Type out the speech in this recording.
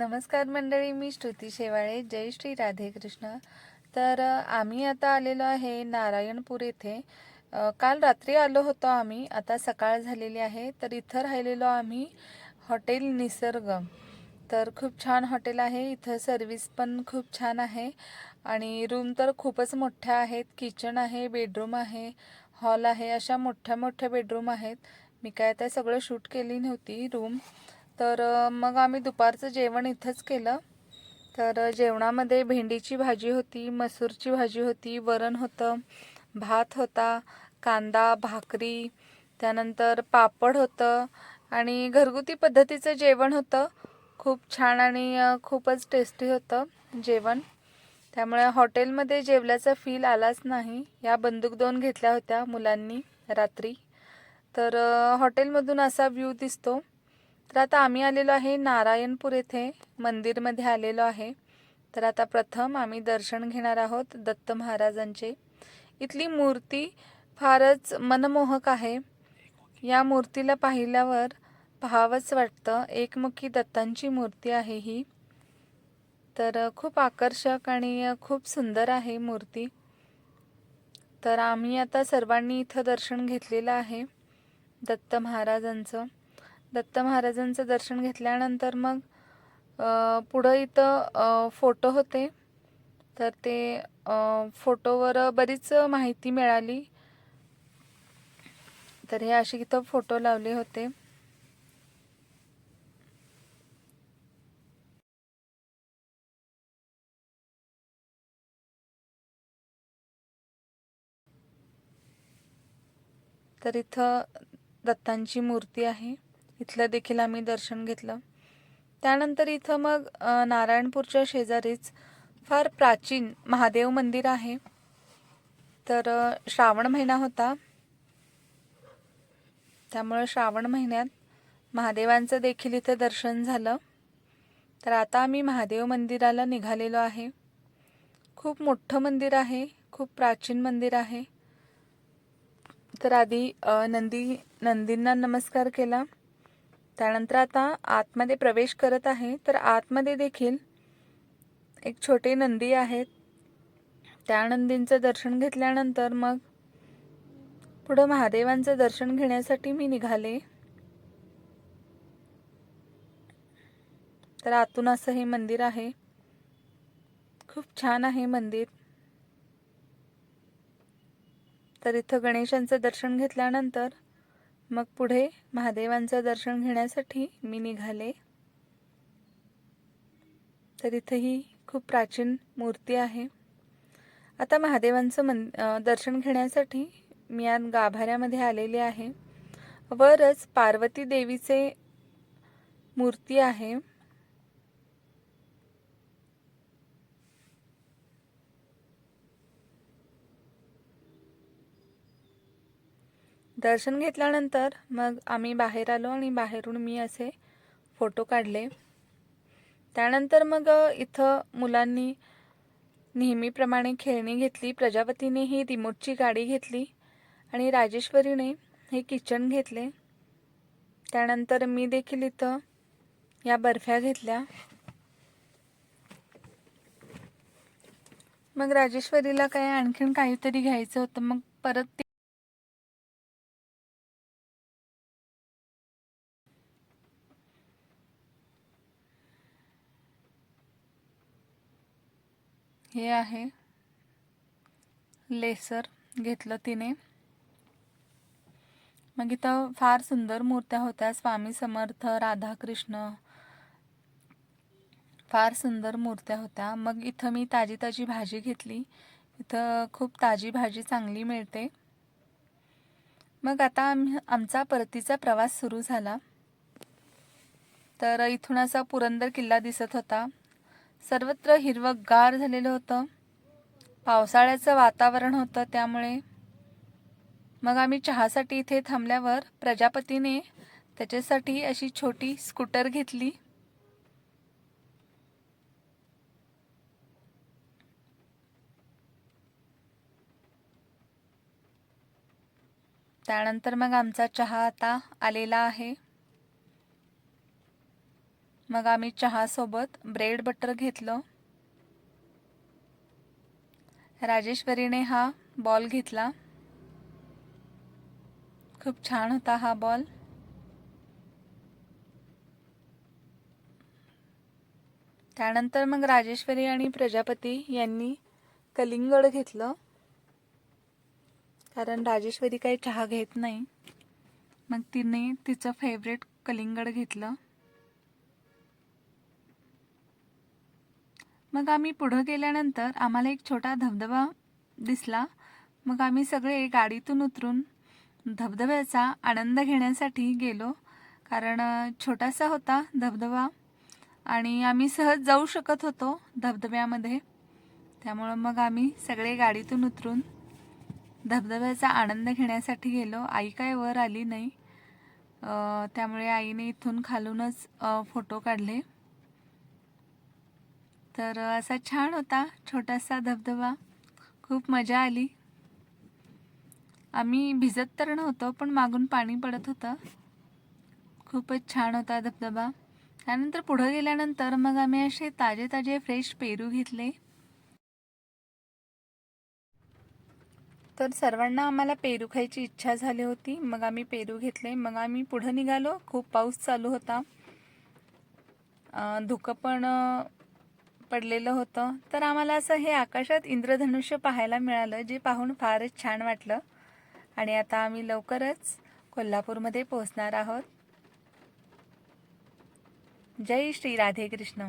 नमस्कार मंडळी मी श्रुती शेवाळे. जय श्री राधे कृष्ण. तर आम्ही आता आलेलो आहे नारायणपूर येथे. काल रात्री आलो होतो आम्ही. आता सकाळ झालेली आहे. तर इथं राहिलेलो आम्ही हॉटेल निसर्ग. तर खूप छान हॉटेल आहे. इथं सर्विस पण खूप छान आहे. आणि रूम तर खूपच मोठ्या आहेत. किचन आहे बेडरूम आहे हॉल आहे. अशा मोठ्या मोठ्या बेडरूम आहेत. मी काय आता सगळं शूट केली नव्हती रूम. तर मग आम्ही दुपारचं जेवण इथंच केलं. तर जेवणामध्ये भेंडीची भाजी होती मसूरची भाजी होती वरण होतं भात होता कांदा भाकरी त्यानंतर पापड होतं आणि घरगुती पद्धतीचं जेवण होतं. खूप छान आणि खूपच टेस्टी होतं जेवण. त्यामुळे हॉटेलमध्ये जेवल्याचा फील आलाच नाही. या बंदूक दोन घेतल्या होत्या मुलांनी रात्री. तर हॉटेलमधून असा व्ह्यू दिसतो. तर आता आम्ही आलेलो आहे नारायणपूर येथे मंदिरमध्ये आलेलो आहे. तर आता प्रथम आम्ही दर्शन घेणार आहोत दत्त महाराजांचे. इथली मूर्ती फारच मनमोहक आहे. या मूर्तीला पाहिल्यावर पाहावंच वाटतं. एकमुखी दत्तांची मूर्ती आहे ही. तर खूप आकर्षक आणि खूप सुंदर आहे मूर्ती. तर आम्ही आता सर्वांनी इथं दर्शन घेतलेलं आहे दत्त महाराजांचं. दत्त महाराजांचं दर्शन घेतल्यानंतर मग पुढं इथं फोटो होते. तर ते फोटोवर बरीच माहिती मिळाली. तर हे असे इथं फोटो लावले होते. तर इथं दत्तांची मूर्ती आहे. इथलं देखील आम्ही दर्शन घेतलं. त्यानंतर इथं मग नारायणपूरच्या शेजारीच फार प्राचीन महादेव मंदिर आहे. तर श्रावण महिना होता. त्यामुळं श्रावण महिन्यात महादेवांचं देखील इथं दर्शन झालं. तर आता आम्ही महादेव मंदिराला निघालेलो आहे. खूप मोठं मंदिर आहे खूप प्राचीन मंदिर आहे. तर आधी नंदी नंदींना नमस्कार केला. त्यानंतर आता आतमध्ये प्रवेश करत आहे. तर आतमध्ये देखील एक छोटे नंदी आहेत त्या नंदींचं दर्शन घेतल्यानंतर मग पुढं महादेवांचं दर्शन घेण्यासाठी मी निघाले. तर आतून असं हे मंदिर आहे. खूप छान आहे मंदिर. तर इथं गणेशांचं दर्शन घेतल्यानंतर मग पुढे महादेवांचं दर्शन घेण्यासाठी मी निघाले. तर इथंही खूप प्राचीन मूर्ती आहे. आता महादेवांचं मन दर्शन घेण्यासाठी मी आज गाभाऱ्यामध्ये आलेले आहे. वरच पार्वती देवीचे मूर्ती आहे. दर्शन घेतल्यानंतर मग आम्ही बाहेर आलो आणि बाहेरून मी असे फोटो काढले. त्यानंतर मग इथं मुलांनी नेहमीप्रमाणे खेळणी घेतली. प्रजापतीने ही रिमोटची गाडी घेतली आणि राजेश्वरीने हे किचन घेतले. त्यानंतर मी देखील इथं या बर्फ्या घेतल्या. मग राजेश्वरीला काय आणखीन काहीतरी घ्यायचं होतं मग परत हे आहे. लेसर घेतलं तिने. मग इथं फार सुंदर मूर्त्या होत्या. स्वामी समर्थ राधाकृष्ण. फार सुंदर मूर्त्या होत्या. मग इथं मी ताजी ताजी भाजी घेतली. इथं खूप ताजी भाजी चांगली मिळते. मग आता आम्ही आमचा परतीचा प्रवास सुरू झाला. तर इथून असा पुरंदर किल्ला दिसत होता. सर्वत्र हिरवंगार झालेलं होतं. पावसाळ्याचं वातावरण होतं त्यामुळे. मग आम्ही चहासाठी इथे थांबल्यावर प्रजापतीने त्याच्यासाठी अशी छोटी स्कूटर घेतली. त्यानंतर मग आमचा चहा आता आलेला आहे. मग आम्ही चहासोबत ब्रेड बटर घेतलं. राजेश्वरीने हा बॉल घेतला. खूप छान होता हा बॉल. त्यानंतर मग राजेश्वरी आणि प्रजापती यांनी कलिंगड घेतलं. कारण राजेश्वरी काही चहा घेत नाही. मग तिने तिचं फेवरेट कलिंगड घेतलं. मग आम्ही पुढं गेल्यानंतर आम्हाला एक छोटा धबधबा दिसला. मग आम्ही सगळे गाडीतून उतरून धबधब्याचा आनंद घेण्यासाठी गेलो. कारण छोटासा होता धबधबा आणि आम्ही सहज जाऊ शकत होतो धबधब्यामध्ये. त्यामुळं मग आम्ही सगळे गाडीतून उतरून धबधब्याचा आनंद घेण्यासाठी गेलो. आई काय वर आली नाही. त्यामुळे आईने इथून खालूनच फोटो काढले. तर असा छान होता छोटासा धबधबा. खूप मजा आली. आम्ही भिजत तर नव्हतो पण मागून पाणी पडत होतं. खूपच छान होता धबधबा. त्यानंतर पुढं गेल्यानंतर मग आम्ही असे ताजे ताजे फ्रेश पेरू घेतले. तर सर्वांना आम्हाला पेरू खायची इच्छा झाली होती. मग आम्ही पेरू घेतले. मग आम्ही पुढं निघालो. खूप पाऊस चालू होता. धुकं पण पडलेलं होतं. तर आम्हाला असं हे आकाशात इंद्रधनुष्य पाहायला मिळालं जे पाहून फारच छान वाटलं. आणि आता आम्ही लवकरच कोल्हापूरमध्ये पोहोचणार आहोत. जय श्री राधे कृष्ण